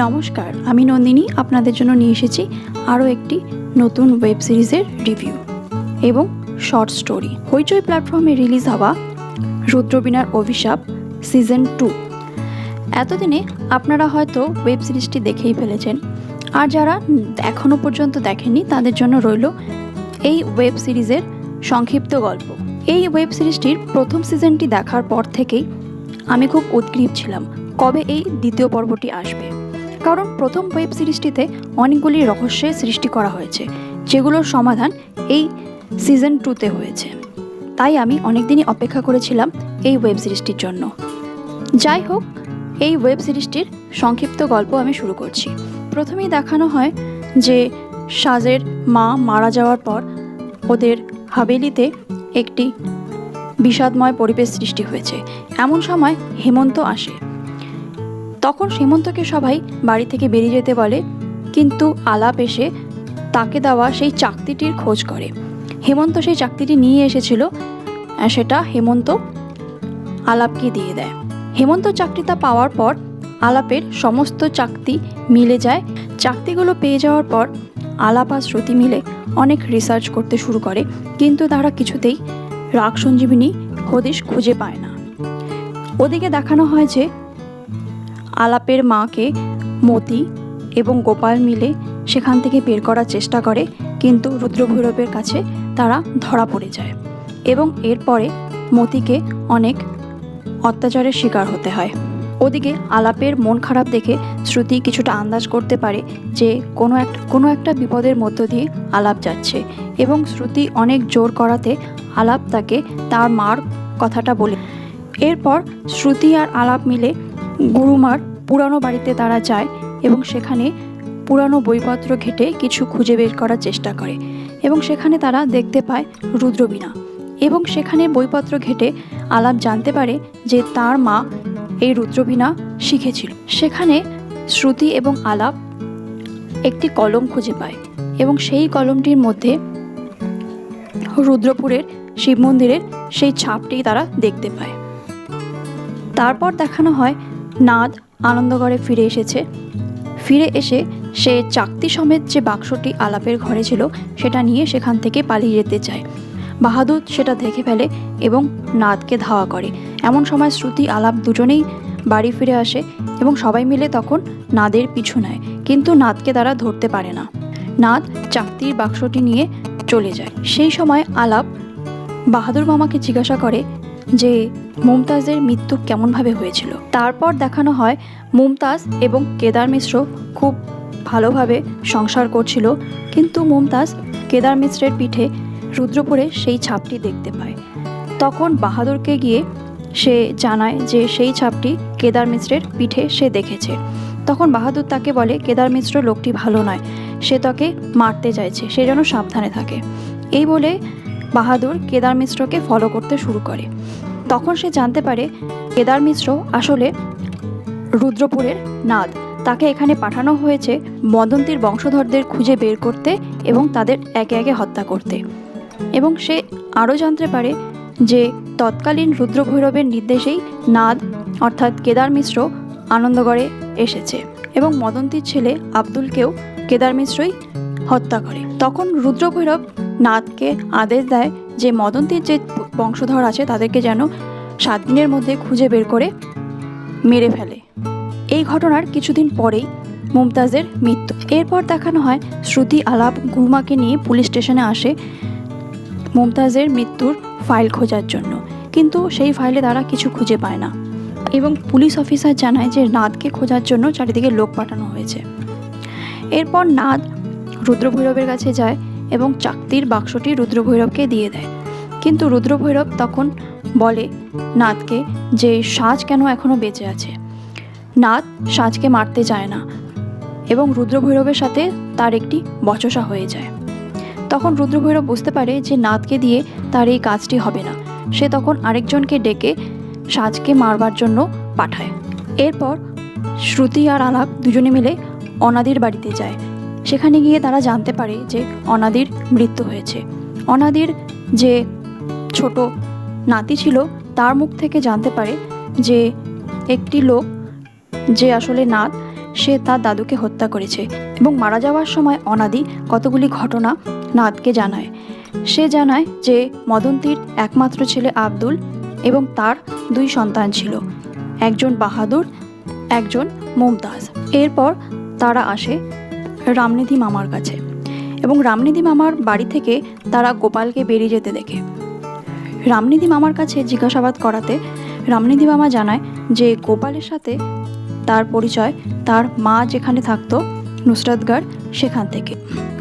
নমস্কার, আমি নন্দিনী, আপনাদের জন্য নিয়ে এসেছি আরও একটি নতুন ওয়েব সিরিজের রিভিউ এবং শর্ট স্টোরি। হইচই প্ল্যাটফর্মে রিলিজ হওয়া রুদ্রবীণার অভিশাপ সিজন টু। এতদিনে আপনারা হয়তো ওয়েব সিরিজটি দেখেই ফেলেছেন। আর যারা এখনও পর্যন্ত দেখেননি, তাদের জন্য রইল এই ওয়েব সিরিজের সংক্ষিপ্ত গল্প। এই ওয়েব সিরিজটির প্রথম সিজনটি দেখার পর থেকেই আমি খুব উদ্গ্রীব ছিলাম, কবে এই দ্বিতীয় পর্বটি আসবে। কারণ প্রথম ওয়েব সিরিজটিতে অনেকগুলি রহস্যের সৃষ্টি করা হয়েছে, যেগুলোর সমাধান এই সিজন টুতে হয়েছে। তাই আমি অনেকদিনই অপেক্ষা করেছিলাম এই ওয়েব সিরিজটির জন্য। যাই হোক, এই ওয়েব সিরিজটির সংক্ষিপ্ত গল্প আমি শুরু করছি। প্রথমেই দেখানো হয় যে সাজের মা মারা যাওয়ার পর ওদের হাবেলিতে একটি বিষাদময় পরিবেশ সৃষ্টি হয়েছে। এমন সময় হেমন্ত আসে। তখন হেমন্তকে সবাই বাড়ি থেকে বেরিয়ে যেতে বলে, কিন্তু আলাপ এসে তাকে দেওয়া সেই চাকতিটির খোঁজ করে। হেমন্ত সেই চাকতিটি নিয়ে এসেছিল সেটা হেমন্ত আলাপকে দিয়ে দেয়। হেমন্ত চাকরিটা পাওয়ার পর আলাপের সমস্ত চাকতি মিলে যায়। চাকতিগুলো পেয়ে যাওয়ার পর আলাপ আর শ্রুতি মিলে অনেক রিসার্চ করতে শুরু করে, কিন্তু তারা কিছুতেই রাগ সঞ্জীবিনী হদিশ খুঁজে পায় না। ওদিকে দেখানো হয় যে আলাপের মাকে মতি এবং গোপাল মিলে সেখান থেকে বের করার চেষ্টা করে, কিন্তু রুদ্রভৈরবের কাছে তারা ধরা পড়ে যায় এবং এরপরে মতিকে অনেক অত্যাচারের শিকার হতে হয়। ওদিকে আলাপের মন খারাপ দেখে শ্রুতি কিছুটা আন্দাজ করতে পারে যে কোনো একটা কোনো একটা বিপদের মধ্য দিয়ে আলাপ যাচ্ছে এবং শ্রুতি অনেক জোর করাতে আলাপ তাকে তার মার কথাটা বলে। এরপর শ্রুতি আর আলাপ মিলে গুরুমার পুরানো বাড়িতে তারা যায় এবং সেখানে পুরানো বইপত্র ঘেটে কিছু খুঁজে বের করার চেষ্টা করে এবং সেখানে তারা দেখতে পায় রুদ্রবীণা এবং সেখানে বইপত্র ঘেটে আলাপ জানতে পারে যে তার মা এই রুদ্রবীণা শিখেছিল। সেখানে শ্রুতি এবং আলাপ একটি কলম খুঁজে পায় এবং সেই কলমটির মধ্যে রুদ্রপুরের শিব মন্দিরের সেই ছাপটি তারা দেখতে পায়। তারপর দেখানো হয় নাদ আনন্দগড়ে ফিরে এসেছে। ফিরে এসে সে চাকতি সমেত যে বাক্সটি আলাপের ঘরে ছিল, সেটা নিয়ে সেখান থেকে পালিয়ে যেতে চায়। বাহাদুর সেটা দেখে ফেলে এবং নাদকে ধাওয়া করে। এমন সময় শ্রুতি, আলাপ দুজনেই বাড়ি ফিরে আসে এবং সবাই মিলে তখন নাদের পিছু নেয়, কিন্তু নাদকে তারা ধরতে পারে না। নাদ চাকতির বাক্সটি নিয়ে চলে যায়। সেই সময় আলাপ বাহাদুর মামাকে জিজ্ঞাসা করে যে মুমতাজের মৃত্যু কেমনভাবে হয়েছিল। তারপর দেখানো হয় মুমতাজ এবং কেদার মিশ্র খুব ভালোভাবে সংসার করছিল, কিন্তু মুমতাজ কেদার মিশ্রের পিঠে রুদ্রপুরে সেই ছাপটি দেখতে পায়। তখন বাহাদুরকে গিয়ে সে জানায় যে সেই ছাপটি কেদার মিশ্রের পিঠে সে দেখেছে। তখন বাহাদুর তাকে বলে, কেদার মিশ্র লোকটি ভালো নয়, সে তাকে মারতে চাইছে, সে যেন সাবধানে থাকে। এই বলে বাহাদুর কেদার মিশ্রকে ফলো করতে শুরু করে। তখন সে জানতে পারে কেদার মিশ্র আসলে রুদ্রপুরের নাদ। তাকে এখানে পাঠানো হয়েছে মদন্তীর বংশধরদের খুঁজে বের করতে এবং তাদের একে একে হত্যা করতে। এবং সে আরও জানতে পারে যে তৎকালীন রুদ্রভৈরবের নির্দেশেই নাদ, অর্থাৎ কেদার মিশ্র, আনন্দগড়ে এসেছে এবং মদন্তীর ছেলে আব্দুলকেও কেদার মিশ্রই হত্যা করে। তখন রুদ্রভৈরব নাদকে আদেশ দেয় যে মদন্তীর যে বংশধর আছে, তাদেরকে যেন সাত দিনের মধ্যে খুঁজে বের করে মেরে ফেলে। এই ঘটনার কিছুদিন পরেই মুমতাজের মৃত্যু। এরপর দেখানো হয়, শ্রুতি আলাপ গুরুমাকে নিয়ে পুলিশ স্টেশনে আসে মুমতাজের মৃত্যুর ফাইল খোঁজার জন্য। কিন্তু সেই ফাইলে তারা কিছু খুঁজে পায় না। এবং পুলিশ অফিসার জানায় যে নাদকে খোঁজার জন্য চারিদিকে লোক পাঠানো হয়েছে। এরপর নাদ রুদ্রভৈরবের কাছে যায় এবং চাকতির বাক্সটি রুদ্রভৈরবকে দিয়ে দেয়। কিন্তু রুদ্রভৈরব তখন বলে নাদকে যে সাজ কেন এখনও বেঁচে আছে? নাদ সাজকে মারতে চায় না এবং রুদ্রভৈরবের সাথে তার একটি বচসা হয়ে যায়। তখন রুদ্রভৈরব বুঝতে পারে যে নাদকে দিয়ে তার এই কাজটি হবে না। সে তখন আরেকজনকে ডেকে সাজকে মারবার জন্য পাঠায়। এরপর শ্রুতি আর আলাপ দুজনে মিলে অনাদির বাড়িতে যায়। সেখানে গিয়ে তারা জানতে পারে যে অনাদির মৃত্যু হয়েছে। অনাদির যে ছোট নাতি ছিল, তার মুখ থেকে জানতে পারে যে একটি লোক, যে আসলে নাথ সে তার দাদুকে হত্যা করেছে এবং মারা যাওয়ার সময় অনাদি কতগুলি ঘটনা নাদকে জানায়। সে জানায় যে মদন্তীর একমাত্র ছেলে আব্দুল এবং তার দুই সন্তান ছিল, একজন বাহাদুর, একজন মুমতাজ। এরপর তারা আসে রামনিধি মামার কাছে এবং রামনিধি মামার বাড়ি থেকে তারা গোপালকে বেরিয়ে যেতে দেখে। রামনিধি মামার কাছে জিজ্ঞাসাবাদ করাতে রামনিধি মামা জানায় যে গোপালের সাথে তার পরিচয়, তার মা যেখানে থাকতো, নুসরাতগড়, সেখান থেকে।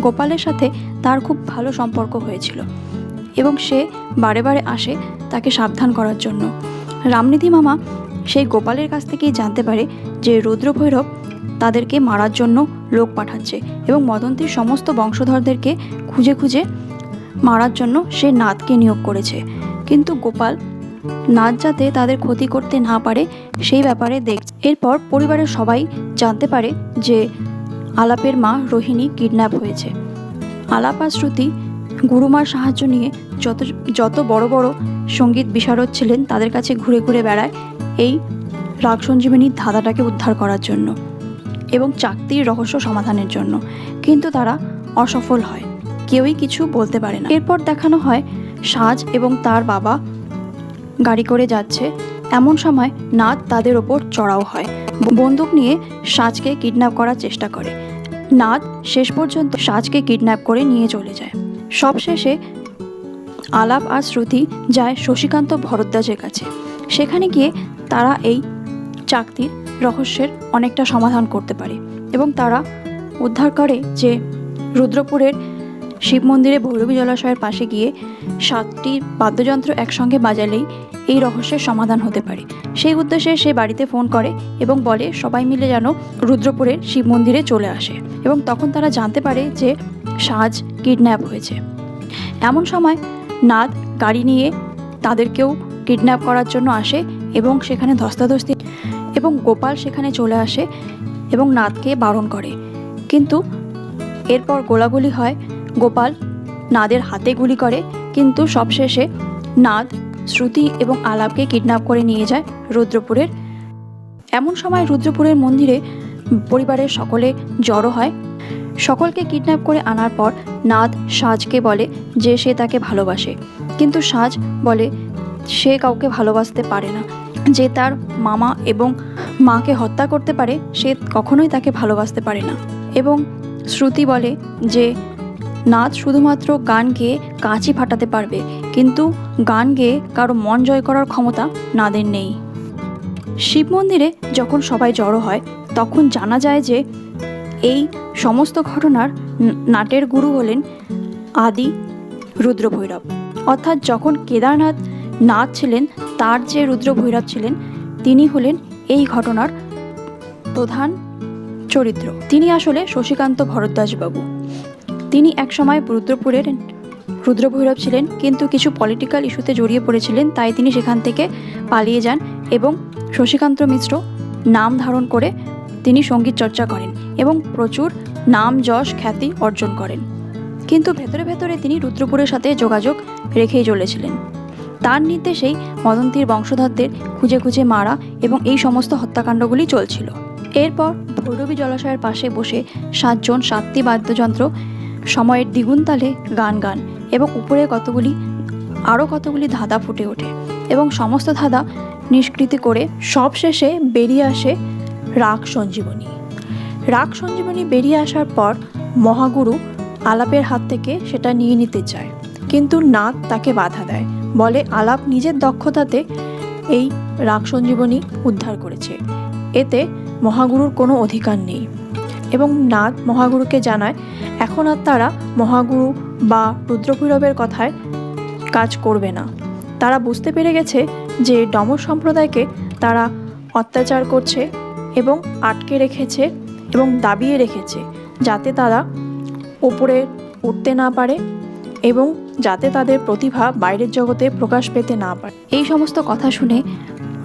গোপালের সাথে তার খুব ভালো সম্পর্ক হয়েছিল এবং সে বারে বারে আসে তাকে সাবধান করার জন্য। রামনিধি মামা সেই গোপালের কাছ থেকেই জানতে পারে যে রুদ্রভৈরব তাদেরকে মারার জন্য লোক পাঠাচ্ছে এবং মদন্তীর সমস্ত বংশধরদেরকে খুঁজে খুঁজে মারার জন্য সে নাথকে নিয়োগ করেছে। কিন্তু গোপাল নাচ যাতে তাদের ক্ষতি করতে না পারে, সেই ব্যাপারে দেখ। এরপর পরিবারের সবাই জানতে পারে যে আলাপের মা রোহিণী কিডন্যাপ হয়েছে। আলাপ আর শ্রুতি গুরুমার সাহায্য নিয়ে যত যত বড় বড় সংগীত বিশারদ ছিলেন তাদের কাছে ঘুরে ঘুরে বেড়ায় এই রাগ সঞ্জীবনীর ধাঁধাটাকে উদ্ধার করার জন্য এবং চাকতির রহস্য সমাধানের জন্য। কিন্তু তারা অসফল হয়। কেউই কিছু বলতে পারে না। এরপর দেখানো হয় সাজ এবং তার বাবা গাড়ি করে যাচ্ছে। এমন সময় নাথ তাদের ওপর চড়াও হয়। বন্দুক নিয়ে সাজকে কিডন্যাপ করার চেষ্টা করে। নাথ শেষ পর্যন্ত সাজকে কিডন্যাপ করে নিয়ে চলে যায়। সবশেষে আলাপ আর শ্রুতি যায় শশীকান্ত ভরদ্বাজের কাছে। সেখানে গিয়ে তারা এই চাকতির রহস্যের অনেকটা সমাধান করতে পারে এবং তারা উদ্ধার করে যে রুদ্রপুরের শিব মন্দিরে ভৈরবী জলাশয়ের পাশে গিয়ে সাতটি বাদ্যযন্ত্র একসঙ্গে বাজালেই এই রহস্যের সমাধান হতে পারে। সেই উদ্দেশ্যে সে বাড়িতে ফোন করে এবং বলে, সবাই মিলে যেন রুদ্রপুরের শিব মন্দিরে চলে আসে। এবং তখন তারা জানতে পারে যে সাজ কিডন্যাপ হয়েছে। এমন সময় নাদ গাড়ি নিয়ে তাদেরকেও কিডন্যাপ করার জন্য আসে এবং সেখানে ধস্তাধস্তি এবং গোপাল সেখানে চলে আসে এবং নাদকে বারণ করে। কিন্তু এরপর গোলাগুলি হয় গোপাল নাদের হাতে গুলি করে, কিন্তু সবশেষে নাদ শ্রুতি এবং আলাপকে কিডন্যাপ করে নিয়ে যায় রুদ্রপুরের। এমন সময় রুদ্রপুরের মন্দিরে পরিবারের সকলে জড়ো হয়। সকলকে কিডন্যাপ করে আনার পর নাদ সাজকে বলে যে সে তাকে ভালোবাসে। কিন্তু সাজ বলে সে কাউকে ভালোবাসতে পারে না। যে তার মামা এবং মাকে হত্যা করতে পারে, সে কখনোই তাকে ভালোবাসতে পারে না। এবং শ্রুতি বলে যে নাচ শুধুমাত্র গান গেয়ে কাঁচি ফাটাতে পারবে, কিন্তু গান গেয়ে কারও মন জয় করার ক্ষমতা নাদের নেই। শিব মন্দিরে যখন সবাই জড়ো হয়, তখন জানা যায় যে এই সমস্ত ঘটনার নাটের গুরু হলেন আদি রুদ্রভৈরব। অর্থাৎ যখন কেদারনাথ নাথ ছিলেন, তার যে রুদ্রভৈরব ছিলেন, তিনি হলেন এই ঘটনার প্রধান চরিত্র। তিনি আসলে শশীকান্ত ভরদ্বাজবাবু। তিনি একসময় রুদ্রপুরের রুদ্রভৈরব ছিলেন, কিন্তু কিছু পলিটিক্যাল ইস্যুতে জড়িয়ে পড়েছিলেন, তাই তিনি সেখান থেকে পালিয়ে যান এবং শশীকান্ত মিশ্র নাম ধারণ করে তিনি সংগীত চর্চা করেন এবং প্রচুর নাম, যশ, খ্যাতি অর্জন করেন। কিন্তু ভেতরে ভেতরে তিনি রুদ্রপুরের সাথে যোগাযোগ রেখেই চলেছিলেন। তার নির্দেশেই মদন্তীর বংশধরদের খুঁজে খুঁজে মারা এবং এই সমস্ত হত্যাকাণ্ডগুলি চলছিল। এরপর ভৈরবী জলাশয়ের পাশে বসে সাতজন সাতটি বাদ্যযন্ত্র সময়ের দ্বিগুণ তালে গান গান এবং উপরে কতগুলি আরও কতগুলি ধাঁধা ফুটে ওঠে এবং সমস্ত ধাঁধা নিষ্কৃতি করে সবশেষে বেরিয়ে আসে রাগ সঞ্জীবনী। রাগ সঞ্জীবনী বেরিয়ে আসার পর মহাগুরু আলাপের হাত থেকে সেটা নিয়ে নিতে চায়। কিন্তু নাথ তাকে বাধা দেয়, বলে আলাপ নিজের দক্ষতাতে এই রাগ সঞ্জীবনী উদ্ধার করেছে। এতে মহাগুরুর কোনো অধিকার নেই। এবং নাথ মহাগুরুকে জানায়, এখন আর তারা মহাগুরু বা রুদ্রভৈরবের কথায় কাজ করবে না। তারা বুঝতে পেরে গেছে যে ডমর সম্প্রদায়কে তারা অত্যাচার করছে এবং আটকে রেখেছে এবং দাবিয়ে রেখেছে, যাতে তারা ওপরে উঠতে না পারে এবং যাতে তাদের প্রতিভা বাইরের জগতে প্রকাশ পেতে না পারে। এই সমস্ত কথা শুনে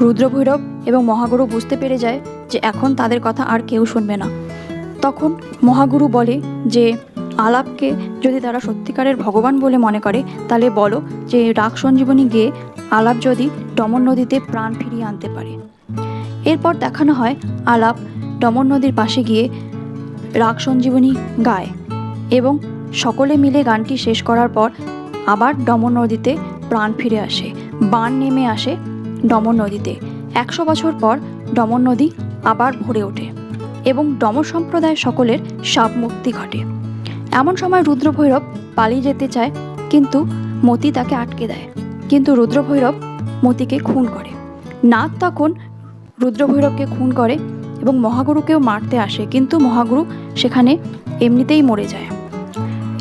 রুদ্রভৈরব এবং মহাগুরু বুঝতে পেরে যায় যে এখন তাদের কথা আর কেউ শুনবে না। তখন মহাগুরু বলে যে, আলাপকে যদি তারা সত্যিকারের ভগবান বলে মনে করে, তাহলে বলো যে রাগ সঞ্জীবনী গিয়ে আলাপ যদি ডমন নদীতে প্রাণ ফিরিয়ে আনতে পারে। এরপর দেখানো হয় আলাপ ডমন নদীর পাশে গিয়ে রাগ সঞ্জীবনী গায় এবং সকলে মিলে গানটি শেষ করার পর আবার ডমন নদীতে প্রাণ ফিরে আসে, বান নেমে আসে ডমন নদীতে। একশো বছর পর ডমন নদী আবার ভরে ওঠে। এবং ডম সম্প্রদায় সকলের সাপ মুক্তি ঘটে। এমন সময় রুদ্রভৈরব পালিয়ে যেতে চায়, কিন্তু মতি তাকে আটকে দেয়। কিন্তু রুদ্রভৈরব মতিকে খুন করে। নাগ তখন রুদ্রভৈরবকে খুন করে এবং মহাগুরুকেও মারতে আসে, কিন্তু মহাগুরু সেখানে এমনিতেই মরে যায়।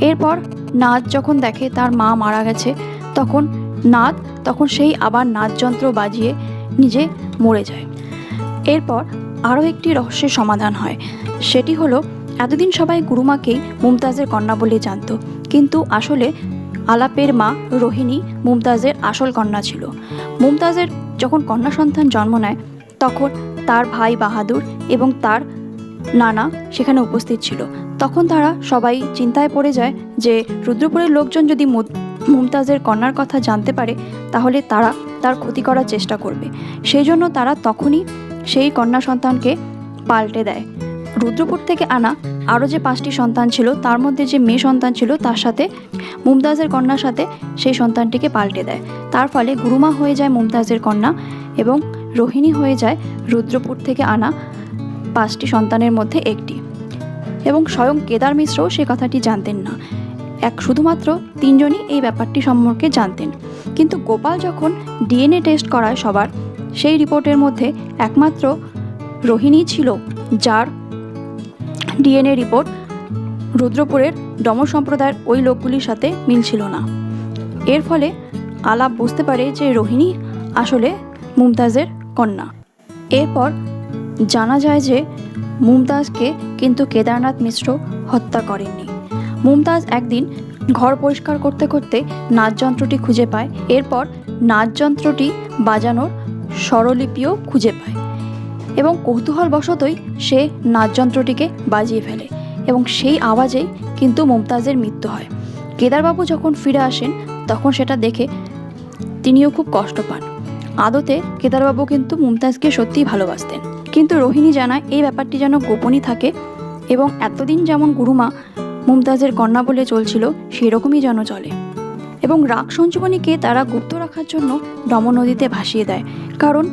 এরপর নাদ যখন দেখে তার মা মারা গেছে, তখন নাদ তখন সেই আবার নাদ যন্ত্র বাজিয়ে নিজে মরে যায়। এরপর আরও একটি রহস্যের সমাধান হয়। সেটি হলো, এতদিন সবাই গুরুমাকেই মুমতাজের কন্যা বলে জানত। কিন্তু আসলে আলাপের মা রোহিণী মুমতাজের আসল কন্যা ছিল। মুমতাজের যখন কন্যা সন্তান জন্ম নেয়, তখন তার ভাই বাহাদুর এবং তার নানা সেখানে উপস্থিত ছিল। তখন তারা সবাই চিন্তায় পড়ে যায় যে, রুদ্রপুরের লোকজন যদি মুমতাজের কন্যার কথা জানতে পারে, তাহলে তারা তার ক্ষতি করার চেষ্টা করবে। সেই জন্য তারা তখনই সেই কন্যা সন্তানকে পাল্টে দেয়। রুদ্রপুর থেকে আনা আরও যে পাঁচটি সন্তান ছিল, তার মধ্যে যে মেয়ে সন্তান ছিল, তার সাথে মুমতাজের কন্যার সাথে সেই সন্তানটিকে পাল্টে দেয়। তার ফলে গুরুমা হয়ে যায় মুমতাজের কন্যা এবং রোহিণী হয়ে যায় রুদ্রপুর থেকে আনা পাঁচটি সন্তানের মধ্যে একটি। এবং স্বয়ং কেদার মিশ্রও সে কথাটি জানতেন না। এক শুধুমাত্র তিনজনই এই ব্যাপারটি সম্পর্কে জানতেন। কিন্তু গোপাল যখন ডিএনএ টেস্ট করায় সবার সেই রিপোর্টের মধ্যে একমাত্র রোহিণী ছিল, যার ডিএনএ রিপোর্ট রুদ্রপুরের ডম সম্প্রদায়ের ওই লোকগুলির সাথে মিলছিল না। এর ফলে আলাপ বুঝতে পারে যে রোহিণী আসলে মুমতাজের কন্যা। এরপর জানা যায় যে মুমতাজকে কিন্তু কেদারনাথ মিশ্র হত্যা করেননি। মুমতাজ একদিন ঘর পরিষ্কার করতে করতে নাচযন্ত্রটি খুঁজে পায়। এরপর নাচযন্ত্রটি বাজানোর স্বরলিপিও খুঁজে পায় এবং কৌতূহলবশতই সে নাচযন্ত্রটিকে বাজিয়ে ফেলে এবং সেই আওয়াজেই কিন্তু মুমতাজের মৃত্যু হয়। কেদারবাবু যখন ফিরে আসেন, তখন সেটা দেখে তিনিও খুব কষ্ট পান। আদতে কেদারবাবু কিন্তু মুমতাজকে সত্যিই ভালোবাসতেন। কিন্তু রোহিণী জানায় এই ব্যাপারটি যেন গোপনই থাকে এবং এতদিন যেমন গুরুমা মুমতাজের কন্যা বলে চলছিল, সেরকমই যেন চলে। এবং রাগ সঞ্জীবনীকে তারা গুপ্ত রাখার জন্য ডম নদীতে ভাসিয়ে দেয়। কারণ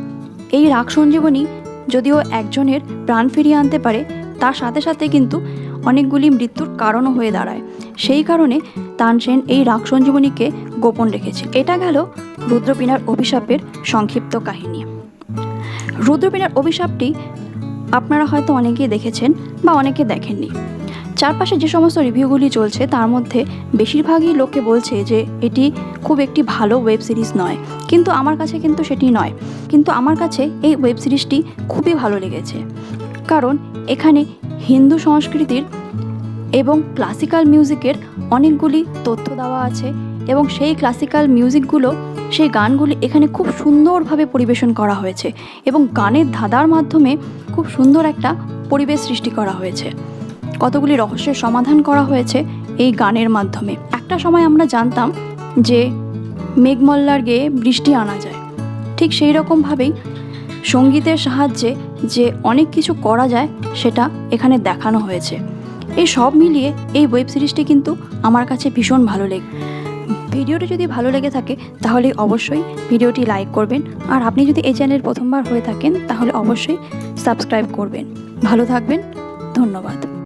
এই রাগ সঞ্জীবনী যদিও একজনের প্রাণ ফিরিয়ে আনতে পারে, তার সাথে সাথে কিন্তু অনেকগুলি মৃত্যুর কারণও হয়ে দাঁড়ায়। সেই কারণে তানসেন এই রাগ সঞ্জীবনীকে গোপন রেখেছে। এটা গেল রুদ্রপীনার অভিশাপের সংক্ষিপ্ত কাহিনী। রুদ্রপীনার অভিশাপটি আপনারা হয়তো অনেকেই দেখেছেন বা অনেকে দেখেননি। চারপাশে যে সমস্ত রিভিউগুলি চলছে, তার মধ্যে বেশিরভাগই লোকে বলছে যে এটি খুব একটি ভালো ওয়েব সিরিজ নয়। কিন্তু আমার কাছে কিন্তু সেটি নয়। কিন্তু আমার কাছে এই ওয়েব সিরিজটি খুবই ভালো লেগেছে। কারণ এখানে হিন্দু সংস্কৃতির এবং ক্লাসিক্যাল মিউজিকের অনেকগুলি তথ্য দেওয়া আছে এবং সেই ক্লাসিক্যাল মিউজিকগুলো, সেই গানগুলি এখানে খুব সুন্দরভাবে পরিবেশন করা হয়েছে এবং গানের ধাঁধার মাধ্যমে খুব সুন্দর একটা পরিবেশ সৃষ্টি করা হয়েছে। কতগুলি রহস্যের সমাধান করা হয়েছে এই গানের মাধ্যমে। একটা সময় আমরা জানতাম যে মেঘমল্লার গেয়ে বৃষ্টি আনা যায়। ঠিক সেই রকমভাবেই সঙ্গীতের সাহায্যে যে অনেক কিছু করা যায়, সেটা এখানে দেখানো হয়েছে। এই সব মিলিয়ে এই ওয়েব সিরিজটি কিন্তু আমার কাছে ভীষণ ভালো লেগে, ভিডিওটি যদি ভালো লেগে থাকে, তাহলে অবশ্যই ভিডিওটি লাইক করবেন। আর আপনি যদি এই চ্যানেল প্রথমবার হয়ে থাকেন, তাহলে অবশ্যই সাবস্ক্রাইব করবেন। ভালো থাকবেন, ধন্যবাদ।